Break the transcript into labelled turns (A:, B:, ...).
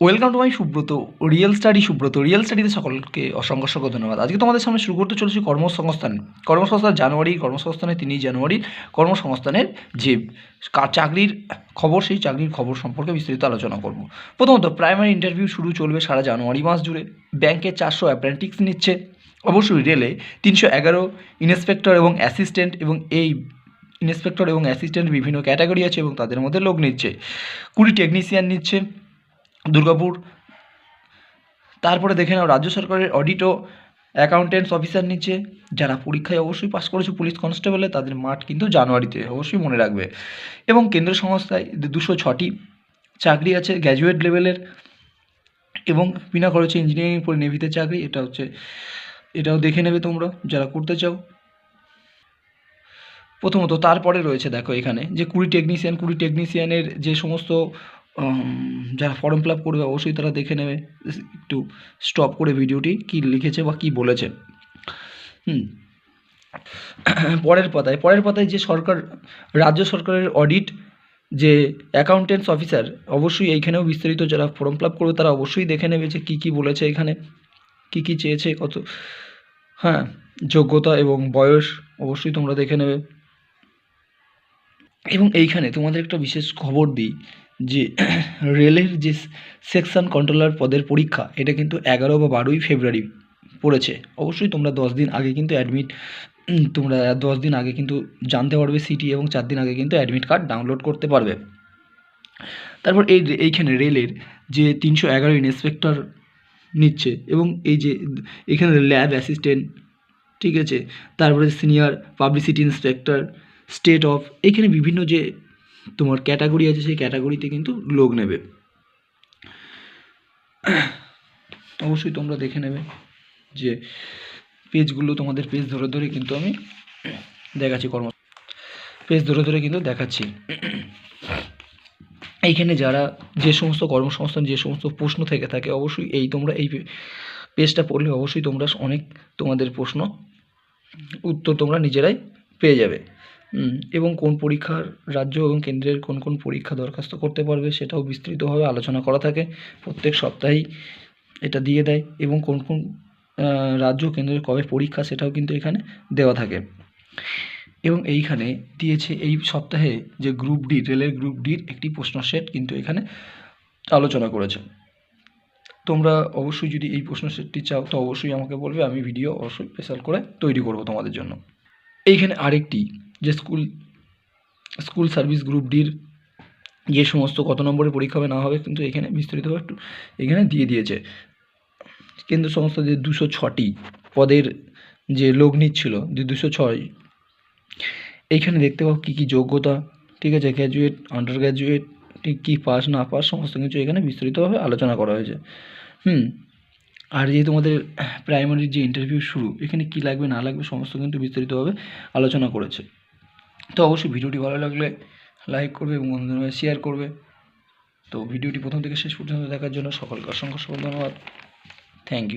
A: Welcome to my Subrata real study Subrata real স্টাডিতে সকলকে অসংখ্য অসংখ্য ধন্যবাদ। আজকে তোমাদের সামনে শুরু করতে চলেছি কর্মসংস্থান। কর্মসংস্থান জানুয়ারি, কর্মসংস্থানের তিনই জানুয়ারি, কর্মসংস্থানের যে চাকরির খবর, সেই চাকরির খবর সম্পর্কে বিস্তারিত আলোচনা করব। প্রথমত প্রাইমারি ইন্টারভিউ শুরু চলবে সারা জানুয়ারি মাস জুড়ে। ব্যাংকে চারশো অ্যাপ্রেন্টিক্স নিচ্ছে। অবশ্যই রেলে তিনশো এগারো ইন্সপেক্টর এবং অ্যাসিস্ট্যান্ট এবং এই ইন্সপেক্টর এবং অ্যাসিস্ট্যান্ট বিভিন্ন ক্যাটাগরি আছে এবং তাদের মধ্যে লোক নিচ্ছে। কুড়ি টেকনিশিয়ান নিচ্ছে। দুর্গাপুর। তারপরে দেখে নাও, রাজ্য সরকারের অডিট ও অ্যাকাউন্টেন্টস অফিসার নিচ্ছে যারা পরীক্ষায় অবশ্যই পাস করেছে পুলিশ কনস্টেবলে তাদের মাঠ কিন্তু জানুয়ারিতে অবশ্যই মনে রাখবে। এবং কেন্দ্র সংস্থায় দুশো ছটি চাকরি আছে গ্র্যাজুয়েট লেভেলের এবং বিনা খরচে ইঞ্জিনিয়ারিং পড়ে নেভিতে চাকরি, এটা হচ্ছে, এটাও দেখে নেবে তোমরা, যারা করতে চাও। প্রথমত তারপরে রয়েছে, দেখো এখানে, যে কুড়ি টেকনিশিয়ান কুড়ি টেকনিশিয়ানের যে সমস্ত যারা ফর্ম ফিল আপ করবে অবশ্যই তারা দেখে নেবে। একটু স্টপ করে ভিডিওটি, কি লিখেছে বা কি বলেছে। হুম। পরের পাতায় পরের পাতায় যে সরকার, রাজ্য সরকারের অডিট যে অ্যাকাউন্টেন্টস অফিসার অবশ্যই এইখানেও বিস্তারিত যারা ফর্ম ফিল আপ করবে তারা অবশ্যই দেখে নেবে যে কী কী বলেছে এখানে, কী কী চেয়েছে, কত হ্যাঁ যোগ্যতা এবং বয়স অবশ্যই তোমরা দেখে নেবে। এবং এইখানে তোমাদের একটা বিশেষ খবর দিই, যে রেলের যে সেকশন কন্ট্রোলার পদের পরীক্ষা, এটা কিন্তু এগারো বা বারোই ফেব্রুয়ারি পড়েছে। অবশ্যই তোমরা দশ দিন আগে কিন্তু অ্যাডমিট তোমরা দশ দিন আগে কিন্তু জানতে পারবে সিটি এবং চার দিন আগে কিন্তু অ্যাডমিট কার্ড ডাউনলোড করতে পারবে। তারপর এই এইখানে রেলের যে তিনশো এগারো ইন্সপেক্টর নিচ্ছে এবং এই যে এখানে ল্যাব অ্যাসিস্ট্যান্ট ঠিক আছে? তারপরে senior publicity inspector state of এখানে বিভিন্ন যে তোমার ক্যাটাগরি আছে, সেই ক্যাটাগরিতে কিন্তু লোক নেবে। অবশ্যই তোমরা দেখে নেবে যে পেজগুলো তোমাদের পেজ ধরে ধরে কিন্তু আমি দেখাচ্ছি কর্ম পেজ ধরে ধরে কিন্তু দেখাচ্ছি। এইখানে যারা যে সমস্ত কর্মসংস্থান, যে সমস্ত প্রশ্ন থেকে থাকে, অবশ্যই এই তোমরা এই পেজটা পড়লে অবশ্যই তোমরা অনেক তোমাদের প্রশ্ন উত্তর তোমরা নিজেরাই পেয়ে যাবে। এবং কোন পরীক্ষার রাজ্য এবং কেন্দ্রের কোন কোন পরীক্ষা দরখাস্ত করতে পারবে সেটাও বিস্তৃতভাবে আলোচনা করা থাকে। প্রত্যেক সপ্তাহেই এটা দিয়ে দেয় এবং কোন কোন রাজ্য কেন্দ্রের কবে পরীক্ষা সেটাও কিন্তু এখানে দেওয়া থাকে। এবং এইখানে দিয়েছে এই সপ্তাহে যে গ্রুপ ডি রেলের গ্রুপ ডির একটি প্রশ্ন সেট কিন্তু এখানে আলোচনা করেছে। তোমরা অবশ্যই যদি এই প্রশ্ন সেটটি চাও তো অবশ্যই আমাকে বলবে, আমি ভিডিও অবশ্যই স্পেশাল করে তৈরি করব তোমাদের জন্য। এইখানে আরেকটি যে স্কুল স্কুল সার্ভিস গ্রুপ ডির যে সমস্ত কত নম্বরের পরীক্ষা হবে না হবে কিন্তু এখানে বিস্তারিতভাবে একটু এখানে দিয়ে দিয়েছে। কেন্দ্র সংস্থা যে দুশো ছটি পদের যে লোক নিচ্ছিল যে দুশো ছয় এইখানে দেখতে পাও কী কী যোগ্যতা, ঠিক আছে গ্র্যাজুয়েট আন্ডার গ্র্যাজুয়েট ঠিক কী পাস না পাস সমস্ত কিছু এখানে বিস্তারিতভাবে আলোচনা করা হয়েছে। হুম, আর যে তোমাদের প্রাইমারির যে ইন্টারভিউ শুরু, এখানে কী লাগবে, না লাগবে, সমস্ত কিন্তু বিস্তারিতভাবে আলোচনা করেছে। তো অবশ্যই ভিডিওটি ভালো লাগলে লাইক করবে এবং বন্ধুদের শেয়ার করবে। তো ভিডিওটি প্রথম থেকে শেষ পর্যন্ত দেখার জন্য সকলকে অসংখ্য অসংখ্য ধন্যবাদ। Thank you